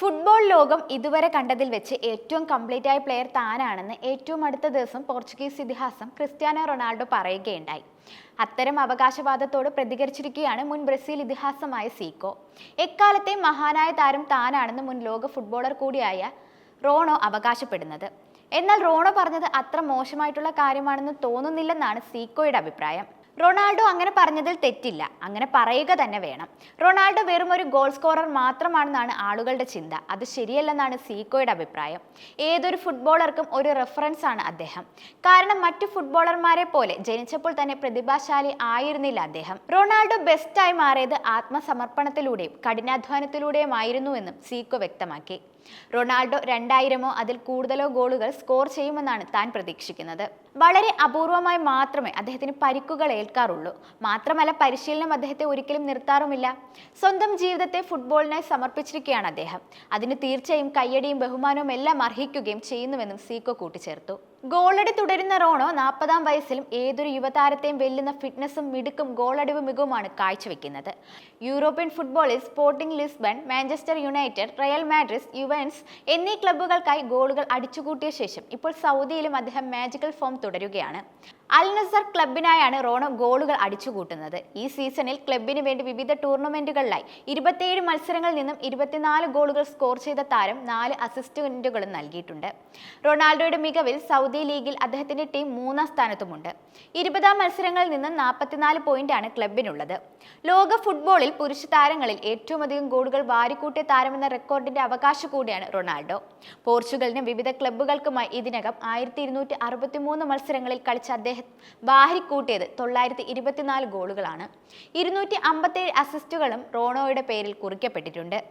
Football ലോകം ഇതുവരെ കണ്ടതിൽ വെച്ച് ഏറ്റവും കംപ്ലീറ്റ് ആയ പ്ലെയർ താനാണെന്ന് ഏറ്റവും അടുത്ത ദിവസം പോർച്ചുഗീസ് ഇതിഹാസം ക്രിസ്ത്യാനോ റൊണാൾഡോ പറയുകയുണ്ടായി. അത്തരം അവകാശവാദത്തോട് പ്രതികരിച്ചിരിക്കുകയാണ് മുൻ ബ്രസീൽ ഇതിഹാസമായ സീക്കോ എക്കാലത്തെ മഹാനായ താരം താനാണെന്ന് മുൻ ലോക ഫുട്ബോളർ കൂടിയായ റോണോ അവകാശപ്പെടുന്നത്. എന്നാൽ റോണോ പറഞ്ഞത് അത്ര മോശമായിട്ടുള്ള കാര്യമാണെന്ന് തോന്നുന്നില്ലെന്നാണ് സീക്കോയുടെ അഭിപ്രായം. റൊണാൾഡോ അങ്ങനെ പറഞ്ഞതിൽ തെറ്റില്ല. അങ്ങനെ പറയുക തന്നെ വേണം. റൊണാൾഡോ വെറും ഒരു ഗോൾ സ്കോറർ മാത്രമാണെന്നാണ് ആളുകളുടെ ചിന്ത. അത് ശരിയല്ലെന്നാണ് സീക്കോയുടെ അഭിപ്രായം. ഏതൊരു ഫുട്ബോളർക്കും ഒരു റെഫറൻസ് ആണ് അദ്ദേഹം. കാരണം മറ്റു ഫുട്ബോളർമാരെ പോലെ ജനിച്ചപ്പോൾ തന്നെ പ്രതിഭാശാലി ആയിരുന്നില്ല അദ്ദേഹം. റൊണാൾഡോ ബെസ്റ്റായി മാറിയത് ആത്മസമർപ്പണത്തിലൂടെയും കഠിനാധ്വാനത്തിലൂടെയുമായിരുന്നുവെന്നും സീക്കോ വ്യക്തമാക്കി. റൊണാൾഡോ രണ്ടായിരമോ അതിൽ കൂടുതലോ ഗോളുകൾ സ്കോർ ചെയ്യുമെന്നാണ് താൻ പ്രതീക്ഷിക്കുന്നത്. വളരെ അപൂർവമായി മാത്രമേ അദ്ദേഹത്തിന് പരിക്കുകൾ ഏൽക്കാറുള്ളൂ. മാത്രമല്ല പരിശീലനം അദ്ദേഹത്തെ ഒരിക്കലും നിർത്താറുമില്ല. സ്വന്തം ജീവിതത്തെ ഫുട്ബോളിനായി സമർപ്പിച്ചിരിക്കുകയാണ് അദ്ദേഹം. അതിന് തീർച്ചയായും കയ്യടിയും ബഹുമാനവും എല്ലാം അർഹിക്കുകയും ചെയ്യുന്നുവെന്നും സീക്കോ കൂട്ടിച്ചേർത്തു. ഗോളടി തുടരുന്ന റോണോ നാൽപ്പതാം വയസ്സിലും ഏതൊരു യുവതാരത്തെയും വെല്ലുന്ന ഫിറ്റ്നസും മിടുക്കും ഗോളടിവ് മികവുമാണ് കാഴ്ചവെക്കുന്നത്. യൂറോപ്യൻ ഫുട്ബോളിൽ Sporting Lisbon Manchester United Real Madrid Juventus എന്നീ ക്ലബ്ബുകൾക്കായി ഗോളുകൾ അടിച്ചുകൂട്ടിയ ശേഷം ഇപ്പോൾ സൗദിയിലും അദ്ദേഹം മാജിക്കൽ ഫോം തുടരുകയാണ്. അൽ നസർ ക്ലബിനായാണ് റോണോ ഗോളുകൾ അടിച്ചുകൂട്ടുന്നത്. ഈ സീസണിൽ ക്ലബിന് വേണ്ടി വിവിധ ടൂർണമെന്റുകളിലായി ഇരുപത്തിയേഴ് മത്സരങ്ങളിൽ നിന്നും ഇരുപത്തിനാല് ഗോളുകൾ സ്കോർ ചെയ്ത താരം നാല് അസിസ്റ്റന്റുകളും നൽകിയിട്ടുണ്ട്. റൊണാൾഡോയുടെ മികവിൽ സൗദി ലീഗിൽ അദ്ദേഹത്തിന്റെ ടീം മൂന്നാം സ്ഥാനത്തുമുണ്ട്. ഇരുപതാം മത്സരങ്ങളിൽ നിന്ന് നാൽപ്പത്തിനാല് ആണ് ക്ലബിനുള്ളത്. ലോക ഫുട്ബോളിൽ പുരുഷ താരങ്ങളിൽ ഏറ്റവും അധികം ഗോളുകൾ വാരിക്കൂട്ടിയ താരമെന്ന റെക്കോർഡിന്റെ അവകാശ കൂടിയാണ് റൊണാൾഡോ. പോർച്ചുഗലിനും വിവിധ ക്ലബ്ബുകൾക്കുമായി ഇതിനകം ആയിരത്തി ഇരുന്നൂറ്റി അറുപത്തി മൂന്ന് മത്സരങ്ങളിൽ കളിച്ച അദ്ദേഹം വാരിക്കൂട്ടിയത് തൊള്ളായിരത്തി ഇരുപത്തിനാല് ഗോളുകളാണ്. ഇരുന്നൂറ്റി അമ്പത്തേഴ് അസിസ്റ്റുകളും റോണോയുടെ പേരിൽ കുറിക്കപ്പെട്ടിട്ടുണ്ട്.